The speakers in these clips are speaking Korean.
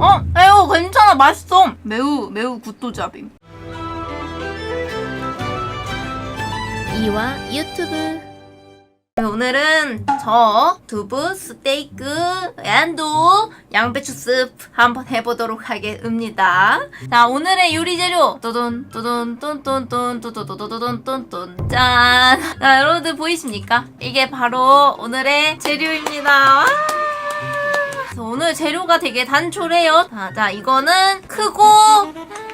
어? 에어 괜찮아 맛있어 매우 매우 굿도잡임 이와 유튜브 네, 오늘은 저 두부 스테이크 앤도 양배추 스프 한번 해보도록 하겠습니다. 자 오늘의 요리 재료 또돈 또돈 똔똔똔 또도도도도돈 똔똔 짠. 자 여러분들 보이십니까? 이게 바로 오늘의 재료입니다. 와! 오늘 재료가 되게 단촐해요. 자, 자 이거는 크고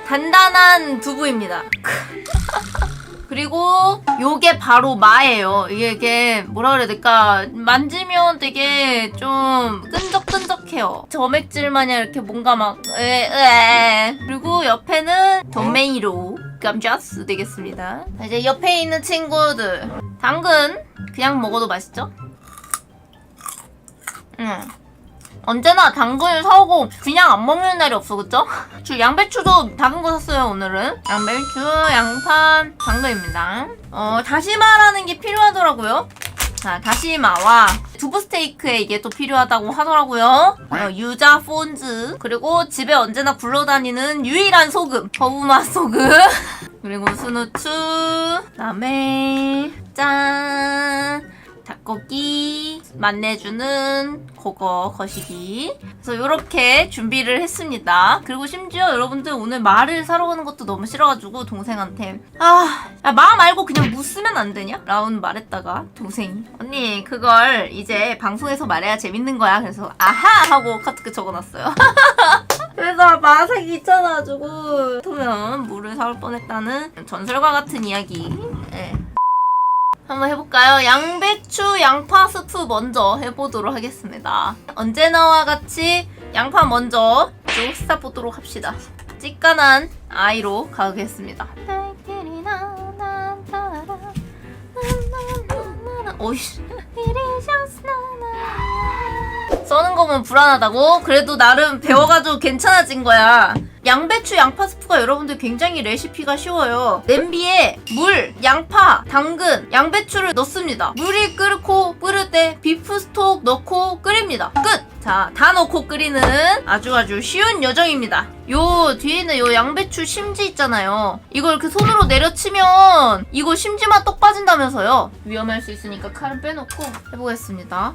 단단한 두부입니다. 그리고 요게 바로 마예요. 이게, 이게 뭐라 그래야 될까? 만지면 되게 좀 끈적끈적해요. 점액질 마냥 이렇게 뭔가 막 에, 에. 그리고 옆에는 도메이로 감자스 되겠습니다. 자, 이제 옆에 있는 친구들 당근 그냥 먹어도 맛있죠? 음. 언제나 당근을 사오고 그냥 안 먹는 날이 없어 그쵸? 저 양배추도 작은 거 샀어요 오늘은. 양배추, 양파, 당근입니다. 어 다시마라는 게 필요하더라고요. 자 다시마와 두부 스테이크에 이게 또 필요하다고 하더라고요. 어, 유자 폰즈 그리고 집에 언제나 굴러다니는 유일한 소금 거부맛 소금. 그리고 스누추 그다음에 짠 닭고기 맛내주는 그거 거시기. 그래서 이렇게 준비를 했습니다. 그리고 심지어 여러분들 오늘 말을 사러 가는 것도 너무 싫어가지고 동생한테 아, 야, 마 말고 그냥 무 쓰면 안 되냐? 라운 말했다가 동생이 언니 그걸 이제 방송에서 말해야 재밌는 거야. 그래서 아하! 하고 카트크 적어놨어요. 그래서 마사기 귀찮아가지고 그러면 물을 사올 뻔했다는 전설과 같은 이야기. 예. 한번 해볼까요? 양배추 양파 스프 먼저 해보도록 하겠습니다. 언제나와 같이 양파 먼저 쭉 싹보도록 합시다. 찌깐한 아이로 가겠습니다. 오이씨. 써는 거면 불안하다고? 그래도 나름 배워가지고 괜찮아진 거야. 양배추 양파 스프가 여러분들 굉장히 레시피가 쉬워요. 냄비에 물, 양파, 당근, 양배추를 넣습니다. 물이 끓고 끓을 때 비프 스톡 넣고 끓입니다. 끝! 자, 다 넣고 끓이는 아주 아주 쉬운 여정입니다. 요 뒤에는 요 양배추 심지 있잖아요. 이걸 이렇게 손으로 내려치면 이거 심지만 똑 빠진다면서요. 위험할 수 있으니까 칼은 빼놓고 해보겠습니다.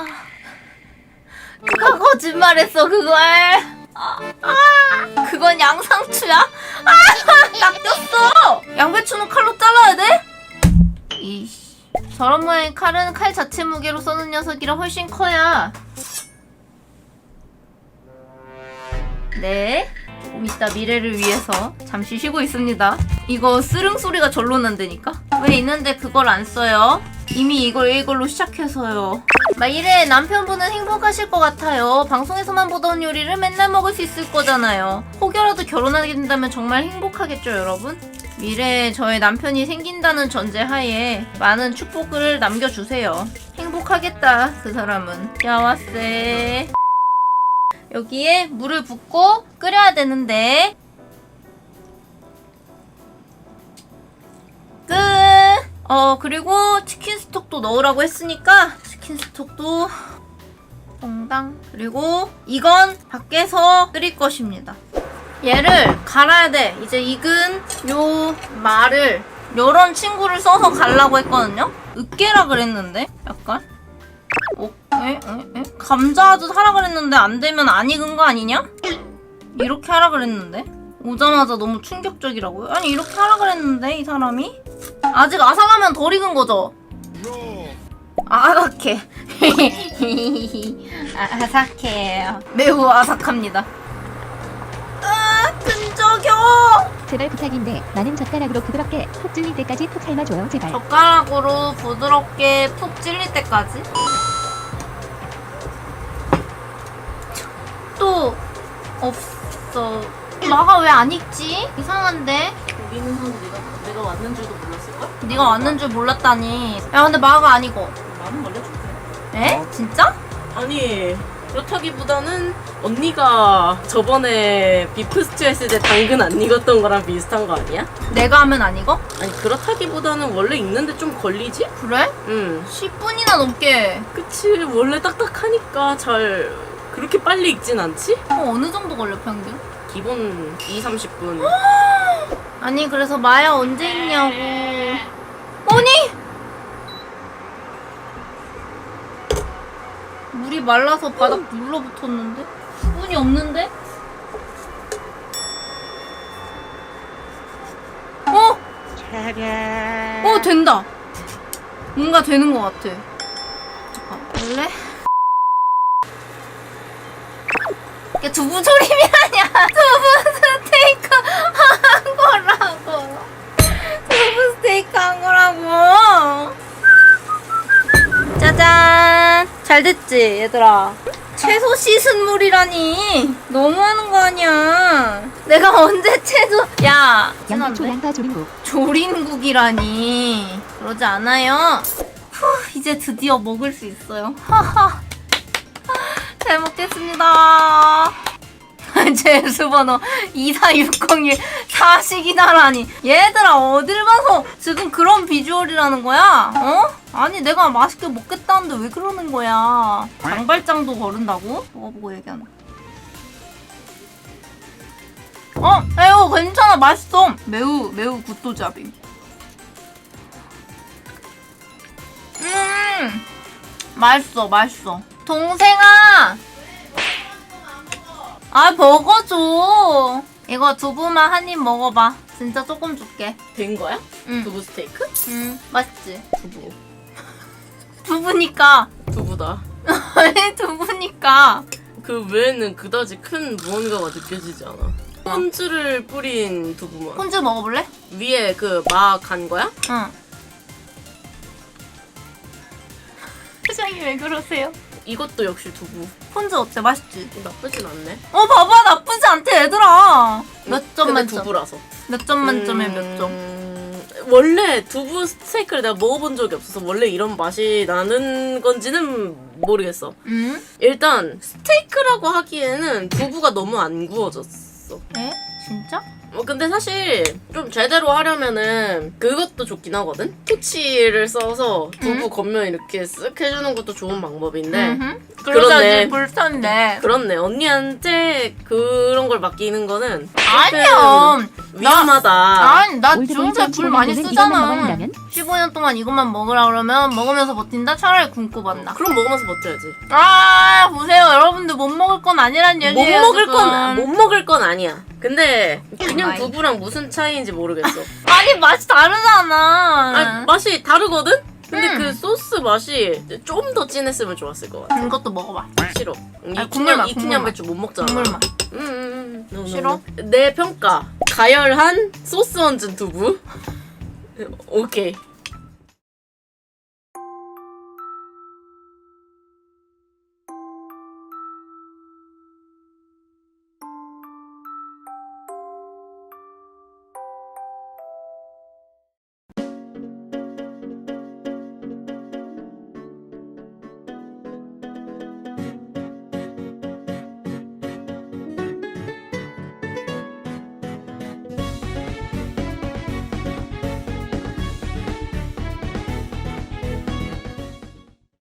아, 누가 거짓말했어 그걸? 아, 아, 그건 양상추야? 아, 낚였어. 양배추는 칼로 잘라야 돼? 이씨. 저런 모양의 칼은 칼 자체 무게로 써는 녀석이라 훨씬 커야. 네. 조금 이따 미래를 위해서 잠시 쉬고 있습니다. 이거 쓰릉 소리가 절로 난다니까? 왜 있는데 그걸 안 써요? 이미 이걸 이걸로 시작해서요. 막 이래 남편분은 행복하실 것 같아요. 방송에서만 보던 요리를 맨날 먹을 수 있을 거잖아요. 혹여라도 결혼하게 된다면 정말 행복하겠죠, 여러분? 미래에 저의 남편이 생긴다는 전제 하에 많은 축복을 남겨주세요. 행복하겠다, 그 사람은. 야와세. 여기에 물을 붓고 끓여야 되는데 어 그리고 치킨 스톡도 넣으라고 했으니까 치킨 스톡도 퐁당 그리고 이건 밖에서 끓일 것입니다. 얘를 갈아야 돼. 이제 익은 요 말을 요런 친구를 써서 갈라고 했거든요. 으깨라 그랬는데 약간 어, 에? 에? 에? 감자도 하라 그랬는데 안 되면 안 익은 거 아니냐? 이렇게 하라 그랬는데 오자마자 너무 충격적이라고요? 아니 이렇게 하라 그랬는데 이 사람이 아직 아삭하면 덜 익은 거죠? 아삭해. 아삭해요. 매우 아삭합니다. 아 끈적여! 제발 부탁인데 나는 젓가락으로 부드럽게 푹 찔릴 때까지 푹 삶아줘요 제발. 젓가락으로 부드럽게 푹 찔릴 때까지? 또 없어. 마가 왜 안 익지? 이상한데 우리는 하고 내가 내가 왔는 줄도 몰랐을걸? 네가 왔는 줄 몰랐다니 야 근데 마가 아니고 많은 걸려줄게. 에? 진짜? 아니 그렇다기보다는 언니가 저번에 비프 스튜 했을 때 당근 안 익었던 거랑 비슷한 거 아니야? 내가 하면 안 익어? 아니 그렇다기보다는 원래 익는데 좀 걸리지? 그래? 응 10분이나 넘게 그치 원래 딱딱하니까 잘 그렇게 빨리 익진 않지? 어, 어느 정도 걸려 평균? 기본 2, 30분 아니 그래서 마야 언제 있냐고. 아니? 물이 말라서 바닥 눌러붙었는데? 수분이 없는데? 어? 어 된다. 뭔가 되는 것 같아. 잠깐 원래? 이게 두부 조림이 아니야. 두부 스테이크 잘 됐지 얘들아. 채소 씻은 물이라니. 너무하는 거 아니야. 내가 언제 채소 야 양배추? 양파 조림국. 조림국이라니. 그러지 않아요? 후 이제 드디어 먹을 수 있어요. 하하 잘 먹겠습니다 제 수번호 24601 사식이다라니 얘들아 어딜 봐서 지금 그런 비주얼이라는 거야? 어? 아니 내가 맛있게 먹겠다는데 왜 그러는 거야 장발장도 거른다고? 먹어보고 얘기하는 어? 에휴 괜찮아 맛있어 매우 매우 굿도잡임 음 맛있어 맛있어 동생아 아 먹어줘. 이거 두부만 한 입 먹어봐. 진짜 조금 줄게. 된 거야? 응, 두부 스테이크? 응 맛있지? 두부. 두부니까. 두부다. 아니 두부니까? 그 외에는 그다지 큰 무언가가 느껴지지 않아. 폰즈를 뿌린 두부만. 폰즈 먹어볼래? 위에 그 마 간 거야? 응. 표정이 왜 그러세요? 이것도 역시 두부 폰즈 어때? 맛있지? 나쁘진 않네 어 봐봐 나쁘지 않대 얘들아 몇 점 근데 만점 두부라서 몇 점 만점에 몇 점? 음, 원래 두부 스테이크를 내가 먹어본 적이 없어서 원래 이런 맛이 나는 건지는 모르겠어. 응? 일단 스테이크라고 하기에는 두부가 너무 안 구워졌어. 에? 진짜? 어, 근데 사실 좀 제대로 하려면은 그것도 좋긴 하거든. 토치를 써서 두부 음. 겉면 이렇게 쓱 해주는 것도 좋은 방법인데. 그러네. 그러자지 불탄데 그렇네 언니한테 그런 걸 맡기는 거는 아니야 조금 위험하다. 아니 나 중세 불 많이 쓰잖아 먹어본다면? 15년 동안 이것만 먹으라 그러면 먹으면서 버틴다? 차라리 굶고 만다 그럼 먹으면서 버텨야지. 아 보세요 여러분들 못 먹을 건 아니란 못 얘기예요 먹을 지금. 건못 먹을 건 아니야. 근데 그냥 아이. 두부랑 무슨 차이인지 모르겠어. 아니 맛이 다르잖아 아니, 맛이 다르거든. 근데 음. 그 소스 맛이 좀 더 진했으면 좋았을 것 같아. 이것도 먹어봐 싫어. 아니, 국물 맛, 이춘향 맛. 배추 못 먹잖아. 국물 맛 음, 음, 음. 노, 노, 싫어? 노. 내 평가 가열한 소스 얹은 두부. 오케이.